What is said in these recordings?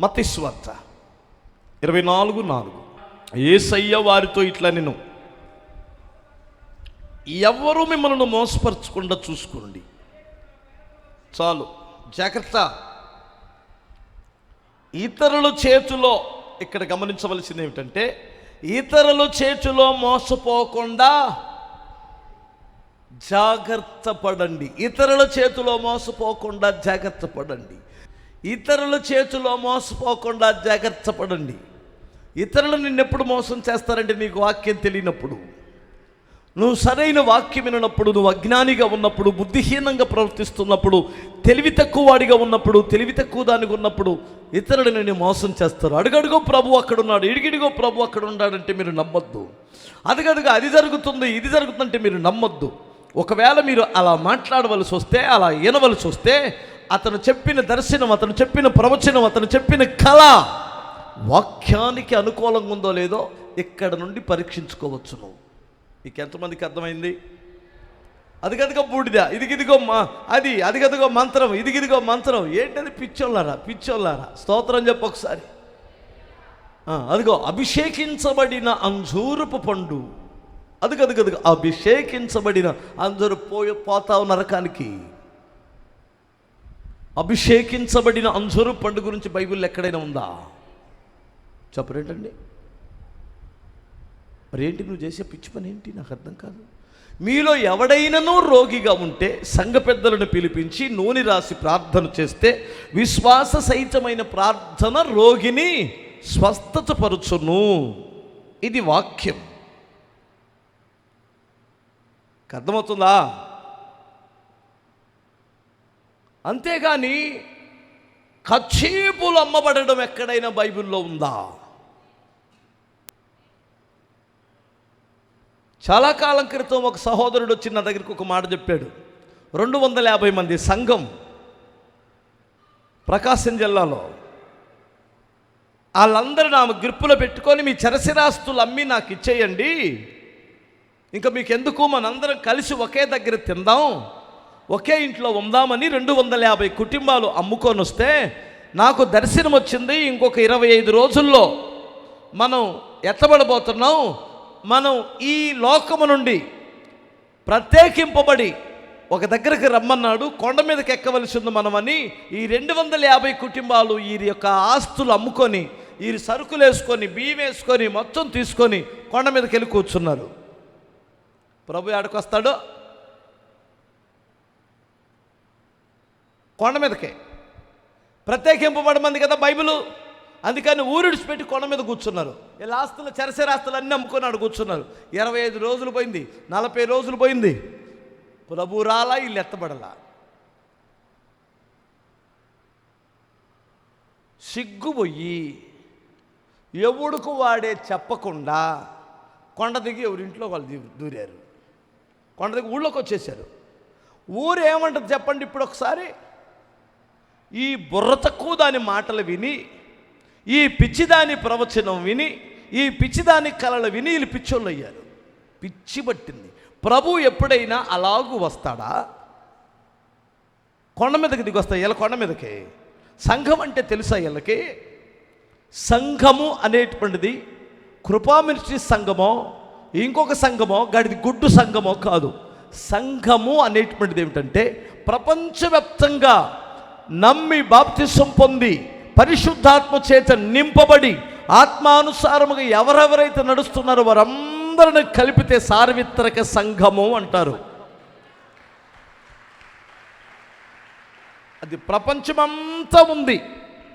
మతిస్వార్త ఇరవై నాలుగు నాలుగు. ఏసయ్య వారితో ఇట్లా నేను ఎవరు మిమ్మల్ని మోసపరచకుండా చూసుకోండి. చాలు జాగ్రత్త. ఇతరుల చేతిలో ఇక్కడ గమనించవలసింది ఏమిటంటే ఇతరుల చేతిలో మోసపోకుండా జాగ్రత్త పడండి. ఇతరుల చేతిలో మోసపోకుండా జాగ్రత్త పడండి. ఇతరుల చేతిలో మోసపోకుండా జాగ్రత్త పడండి ఇతరులు నిన్నెప్పుడు మోసం చేస్తారంటే నీకు వాక్యం తెలియనప్పుడు. నువ్వు సరైన వాక్యం వినప్పుడు నువ్వు అజ్ఞానిగా ఉన్నప్పుడు బుద్ధిహీనంగా ప్రవర్తిస్తున్నప్పుడు తెలివి తక్కువ వాడిగా ఉన్నప్పుడు తెలివి తక్కువ దానికి ఉన్నప్పుడు ఇతరులు నిన్ను మోసం చేస్తారు. అడుగడుగో ప్రభు అక్కడున్నాడు ఇడిగిడిగో ప్రభు అక్కడ ఉన్నాడంటే మీరు నమ్మొద్దు. అదిగదుగా అది జరుగుతుంది ఇది జరుగుతుందంటే మీరు నమ్మొద్దు. ఒకవేళ మీరు అలా మాట్లాడవలసి వస్తే అలా వినవలసి వస్తే అతను చెప్పిన దర్శనం అతను చెప్పిన ప్రవచనం అతను చెప్పిన కళ వాక్యానికి అనుకూలంగా ఉందో లేదో ఇక్కడ నుండి పరీక్షించుకోవచ్చు నువ్వు. నీకు ఎంతమందికి అర్థమైంది? అది గదిగో బూడిద ఇదిగిదిగో మా అది అది గదిగో మంత్రం ఇదిగిదిగో మంత్రం. ఏంటది? పిచ్చోళ్ళారా? పిచ్చోళ్ళారా? స్తోత్రం చెప్పు ఒకసారి. అదిగో అభిషేకించబడిన అంజూరపు పండు. అది గది అభిషేకించబడిన అందరూ పోయి పోతావు నరకానికి. అభిషేకించబడిన అంజూరు పండు గురించి బైబిల్ ఎక్కడైనా ఉందా? చెప్పరేంటండి. మరేంటి నువ్వు చేసే పిచ్చి పని ఏంటి? నాకు అర్థం కాదు. మీలో ఎవడైనను రోగిగా ఉంటే సంఘ పెద్దలను పిలిపించి నూనె రాసి ప్రార్థన చేస్తే విశ్వాస సహితమైన ప్రార్థన రోగిని స్వస్థతపరుచును. ఇది వాక్యం. అర్థమవుతుందా? అంతేగాని కచ్చీపులు అమ్మబడడం ఎక్కడైనా బైబిల్లో ఉందా? చాలా కాలం క్రితం ఒక సహోదరుడు వచ్చి నా దగ్గరికి ఒక మాట చెప్పాడు. రెండు వందల యాభై మంది సంఘం ప్రకాశం జిల్లాలో వాళ్ళందరూ నా గ్రిప్పులో పెట్టుకొని మీ చరసిరాస్తులు అమ్మి నాకు ఇచ్చేయండి. ఇంకా మీకు ఎందుకు మనందరం కలిసి ఒకే దగ్గర తిందాం. ఒకే ఇంట్లో ఉందామని రెండు వందల యాభై కుటుంబాలు అమ్ముకొని వస్తే నాకు దర్శనం వచ్చింది ఇంకొక ఇరవై ఐదు రోజుల్లో. మనం ఎత్తబడబోతున్నాం. మనం ఈ లోకము నుండి ప్రత్యేకింపబడి ఒక దగ్గరికి రమ్మన్నాడు కొండ మీదకి ఎక్కవలసి ఉంది మనమని ఈ రెండు వందల యాభై కుటుంబాలు వీరి యొక్క ఆస్తులు అమ్ముకొని వీరి సరుకులు వేసుకొని బియ్యం వేసుకొని మొత్తం తీసుకొని కొండ మీదకి వెళ్ళి కూర్చున్నారు. ప్రభు ఆడికి కొండ మీదకే. ప్రత్యేకింపబడమంది కదా బైబిలు. అందుకని ఊరిడిచిపెట్టి కొండ మీద కూర్చున్నారు. వీళ్ళ ఆస్తులు చెరసేరాస్తులు ఆస్తులు అన్నీ అమ్ముకున్నాడు కూర్చున్నారు. ఇరవై ఐదు రోజులు పోయింది నలభై రోజులు పోయింది. ప్రభు రాలా వీళ్ళు ఎత్తబడలా. సిగ్గుపోయి ఎవడుకు వాడే చెప్పకుండా కొండ దిగి ఎవరింట్లో వాళ్ళు దూరారు. కొండ దిగి ఊళ్ళోకి వచ్చేసారు. ఊరు ఏమంటుంది చెప్పండి ఇప్పుడు ఒకసారి. ఈ బుర్ర తక్కువ దాని మాటలు విని ఈ పిచ్చిదాని ప్రవచనం విని ఈ పిచ్చిదాని కళలు విని వీళ్ళు పిచ్చోళ్ళు అయ్యారు. పిచ్చి పట్టింది. ప్రభు ఎప్పుడైనా అలాగూ వస్తాడా? కొండ మీదకి దిగి వస్తాయి. ఇలా కొండ మీదకి. సంఘం అంటే తెలుసా వీళ్ళకి? సంఘము అనేటువంటిది కృపా సంఘమో ఇంకొక సంఘమో గడిది గుడ్డు సంఘమో కాదు. సంఘము అనేటువంటిది ఏమిటంటే ప్రపంచవ్యాప్తంగా నమ్మి బాప్తిసం పొంది పరిశుద్ధాత్మ చేత నింపబడి ఆత్మానుసారముగా ఎవరెవరైతే నడుస్తున్నారో వారందరిని కలిపితే సార్వత్రిక సంఘము అంటారు. అది ప్రపంచమంతా ఉంది.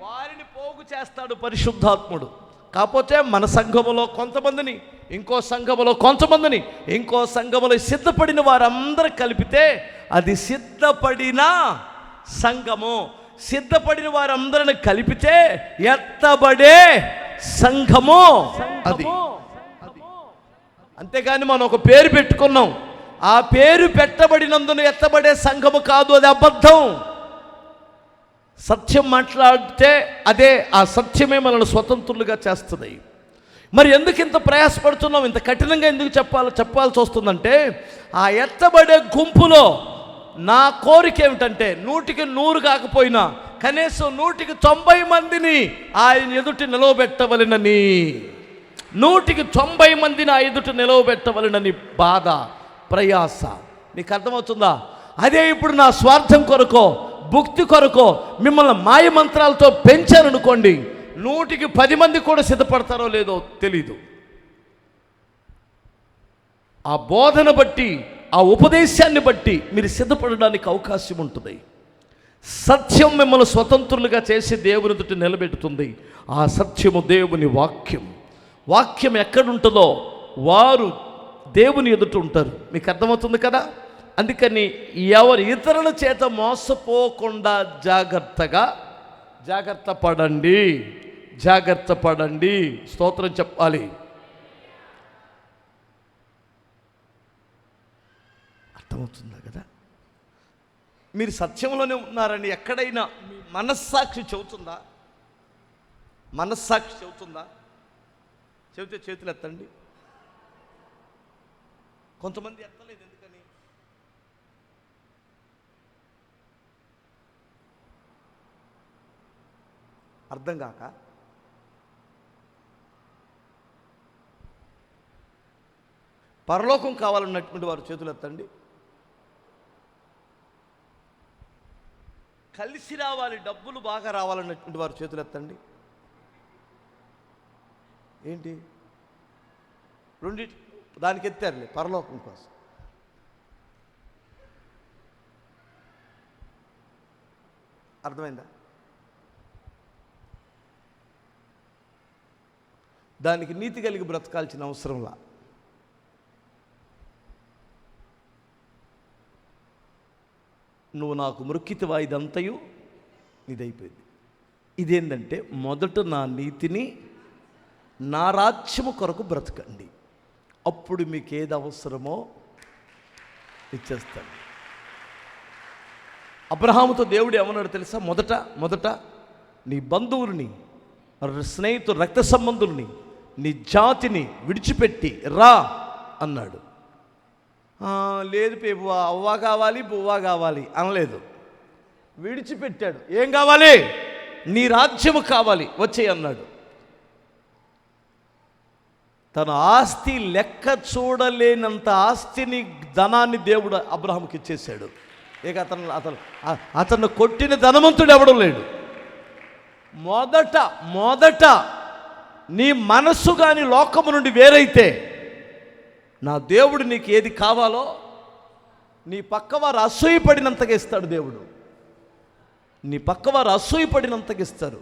వారిని పోగు చేస్తాడు పరిశుద్ధాత్ముడు. కాకపోతే మన సంఘములో కొంతమందిని ఇంకో సంఘములో కొంతమందిని ఇంకో సంఘములో సిద్ధపడిన వారందరూ కలిపితే అది సిద్ధపడినా సంఘము సిద్ధపడిన వారందరిని కలిపితే ఎత్తబడే సంఘము. అది. అంతేగాని మనం ఒక పేరు పెట్టుకున్నాం. ఆ పేరు పెట్టబడినందున ఎత్తబడే సంఘము కాదు అది అబద్ధం. సత్యం మాట్లాడితే అదే ఆ సత్యమే మనల్ని స్వతంత్రులుగా చేస్తుంది. మరి ఎందుకు ఇంత ప్రయాసపడుతున్నాం? ఇంత కఠినంగా ఎందుకు చెప్పాలి? చెప్పాల్సి వస్తుందంటే ఆ ఎత్తబడే గుంపులో నా కోరిక ఏమిటంటే నూటికి నూరు కాకపోయినా కనీసం నూటికి తొంభై మందిని ఆయన ఎదుటి నిలవబెట్టవలెనని. నూటికి తొంభై మందిని ఆ ఎదుట నిలవబెట్టవలెనని బాధ ప్రయాస. నీకు అర్థమవుతుందా? అదే ఇప్పుడు నా స్వార్థం కొరకో భుక్తి కొరకో మిమ్మల్ని మాయ మంత్రాలతో పెంచారనుకోండి నూటికి పది మంది కూడా సిద్ధపడతారో లేదో తెలీదు. ఆ బోధన బట్టి ఆ ఉపదేశాన్ని బట్టి మీరు సిద్ధపడడానికి అవకాశం ఉంటుంది. సత్యం మిమ్మల్ని స్వతంత్రులుగా చేసి దేవుని దుట్టి నిలబెడుతుంది. ఆ సత్యము దేవుని వాక్యం. వాక్యం ఎక్కడుంటుందో వారు దేవుని ఎదుట ఉంటారు. మీకు అర్థమవుతుంది కదా? అందుకని ఎవరు ఇతరుల చేత మోసపోకుండా జాగ్రత్తగా జాగ్రత్త పడండి. జాగ్రత్త పడండి. స్తోత్రం చెప్పాలి. అర్థమవుతుందా కదా? మీరు సత్యంలోనే ఉన్నారని ఎక్కడైనా మీ మనస్సాక్షి చెబుతుందా? మనస్సాక్షి చెబుతుందా? చెబితే చేతులు ఎత్తండి. కొంతమంది ఎత్తలేదు ఎందుకని? అర్థం కాక? పరలోకం కావాలన్నటువంటి వారు చేతులు ఎత్తండి. కలిసి రావాలి డబ్బులు బాగా రావాలన్నటువంటి వారు చేతులు ఎత్తండి ఏంటి? రెండు దానికి ఎత్తారులే పరలోకం కోసం. అర్థమైందా? దానికి నీతి కలిగి బ్రతకాల్సిన అవసరంలా. నువ్వు నాకు మృక్కితివా ఇదంతయు ఇదైపోయింది. ఇదేంటంటే మొదట నా నీతిని నా రాజ్యము కొరకు బ్రతకండి. అప్పుడు మీకు ఏది అవసరమో ఇచ్చేస్తాను. అబ్రహాముతో దేవుడు ఏమన్నాడు తెలుసా? మొదట మొదట నీ బంధువుల్ని స్నేహితులు రక్త సంబంధుల్ని నీ జాతిని విడిచిపెట్టి రా అన్నాడు. "ఆ, లేదు పేబువా అవ్వ కావాలి బువ్వ కావాలి అనలేదు. విడిచిపెట్టాడు. ఏం కావాలి? నీ రాజ్యము కావాలి వచ్చే అన్నాడు. తన ఆస్తి లెక్క చూడలేనంత ఆస్తిని ధనాన్ని దేవుడు అబ్రహాంకి ఇచ్చేశాడు. ఇక అతను అతను అతను కొట్టిన ధనవంతుడు ఎవడం లేడు. మొదట మొదట నీ మనస్సు కానీ లోకము నుండి వేరైతే నా దేవుడు నీకు ఏది కావాలో నీ పక్కవారు అసూయపడినంతగా ఇస్తాడు దేవుడు. నీ పక్కవారు అసూయపడినంతగా ఇస్తారు.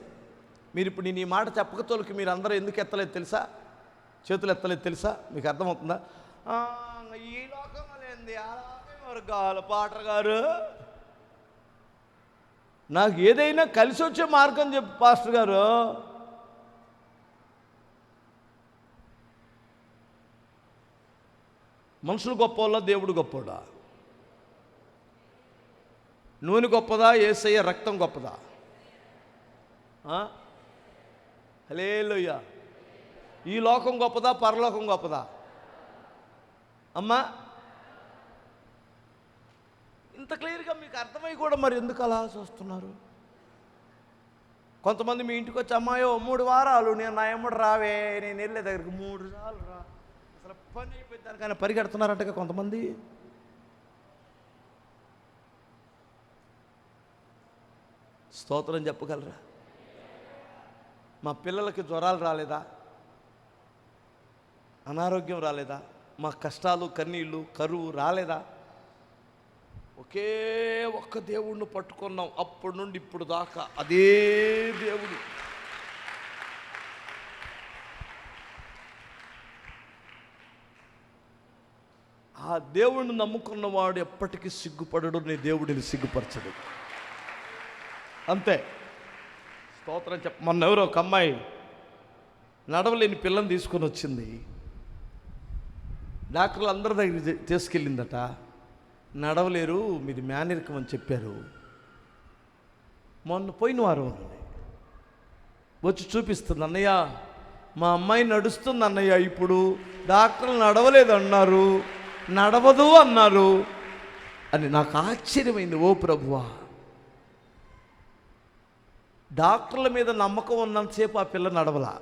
మీరు ఇప్పుడు నేను ఈ మాట చెప్పకతోలకి మీరు అందరూ ఎందుకు ఎత్తలేదు తెలుసా? చేతులు ఎత్తలేదు తెలుసా? మీకు అర్థమవుతుందా? ఈ లోకంలో లేనిది ఆ లోకం ఎవరికి కావాలి పాటర్ గారు. నాకు ఏదైనా కలిసి వచ్చే మార్గం చెప్పు పాస్టర్ గారు. మనుషులు గొప్పవాళ్ళ? దేవుడు గొప్పోడా నూనె గొప్పదా? ఏసయ్య రక్తం గొప్పదా? హలేలుయ్య ఈ లోకం గొప్పదా? పరలోకం గొప్పదా? అమ్మా ఇంత క్లియర్గా మీకు అర్థమై కూడా మరి ఎందుకు అలా చూస్తున్నారు? కొంతమంది మీ ఇంటికి వచ్చి అమ్మాయో మూడు వారాలు నేను నా ఎమ్మడు రావే నేను వెళ్ళే దగ్గరికి మూడు సార్లు రా. అసలు పని అయిపోయింది కానీ పరిగెడుతున్నారంట కొంతమంది. స్తోత్రం చెప్పగలరా? మా పిల్లలకి జ్వరాలు రాలేదా? అనారోగ్యం రాలేదా? మా కష్టాలు కన్నీళ్ళు కరువు రాలేదా? ఒకే ఒక్క దేవుణ్ణి పట్టుకున్నాం అప్పటి నుండి ఇప్పుడు దాకా అదే దేవుడు. ఆ దేవుణ్ణి నమ్ముకున్నవాడు ఎప్పటికీ సిగ్గుపడడు నీ దేవుడిని సిగ్గుపరచడు. అంతే. స్తోత్రం చెప్ప మొన్న ఎవరో ఒక అమ్మాయి నడవలేని పిల్లని తీసుకొని వచ్చింది. డాక్టర్లు అందరి దగ్గర తీసుకెళ్ళిందట. నడవలేరు మీది మేనరికం అని చెప్పారు. మొన్న పోయిన వారం వచ్చి చూపిస్తుంది అన్నయ్య మా అమ్మాయి నడుస్తుంది అన్నయ్య ఇప్పుడు డాక్టర్లు నడవలేదు అన్నారు నడవదు అన్నారు. అని నాకు ఆశ్చర్యమైంది ఓ ప్రభువా డాక్టర్ల మీద నమ్మకం ఉన్నంతసేపు ఆ పిల్ల నడవలా.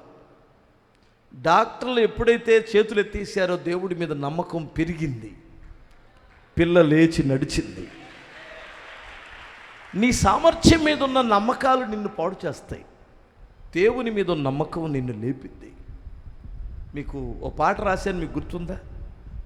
డాక్టర్లు ఎప్పుడైతే చేతులు ఎత్తేసారో దేవుడి మీద నమ్మకం పెరిగింది. పిల్ల లేచి నడిచింది. నీ సామర్థ్యం మీద ఉన్న నమ్మకాలు నిన్ను పాడు చేస్తాయి. దేవుని మీద ఉన్న నమ్మకం నిన్ను లేపింది మీకు ఓ పాట రాశాను మీకు గుర్తుందా?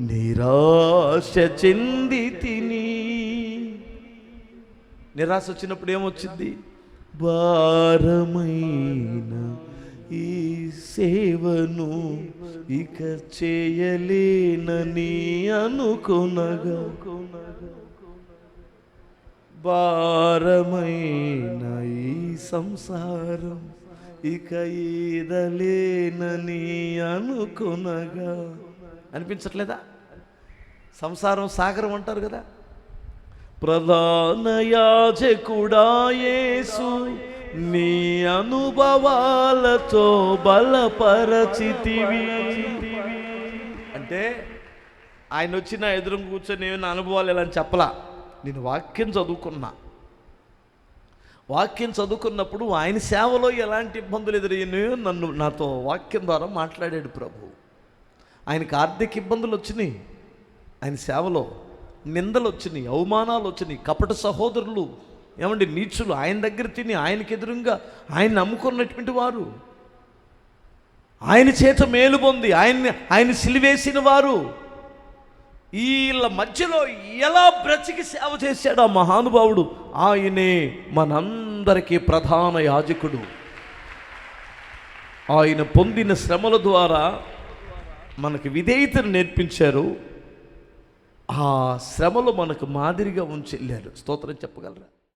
నిరాశ చెంది తిని నిరాశ వచ్చినప్పుడు ఏమొచ్చింది భారమైన ఈ సేవను ఇక చేయలేనని అనుకునగా. భారమైన ఈ సంసారం ఇక ఈదలేనని అనుకొనగా. అనిపించట్లేదా? సంసారం సాగరం అంటారు కదా. ప్రధాన యాజకుడా యేసు నీ అనుభవాలతో బలపరచితివి. అంటే ఆయన వచ్చి నా ఎదురు కూర్చొని నేను నా అనుభవాలు ఎలా అని చెప్పలా. నేను వాక్యం చదువుకున్నా. వాక్యం చదువుకున్నప్పుడు ఆయన సేవలో ఎలాంటి ఇబ్బందులు ఎదురయ్యాయో నన్ను నాతో వాక్యం ద్వారా మాట్లాడాడు ప్రభు. ఆయనకు ఆర్థిక ఇబ్బందులు వచ్చినాయి. ఆయన సేవలో నిందలు వచ్చినాయి అవమానాలు వచ్చినాయి. కపట సహోదరులు ఏమండి నీచులు ఆయన దగ్గర తిని ఆయనకి ఎదురుగా ఆయన నమ్ముకున్నటువంటి వారు. ఆయన చేత మేలు పొంది ఆయన్ని ఆయన సిలివేసిన వారు. వీళ్ళ మధ్యలో ఎలా బ్రతికి సేవ చేశాడు ఆ మహానుభావుడు? ఆయనే మనందరికీ ప్రధాన యాజకుడు. ఆయన పొందిన శ్రమల ద్వారా మనకు విధేయతను నేర్పించారు. ఆ శ్రమలు మనకు మాదిరిగా ఉంచెళ్ళారు స్తోత్రం చెప్పగలరా?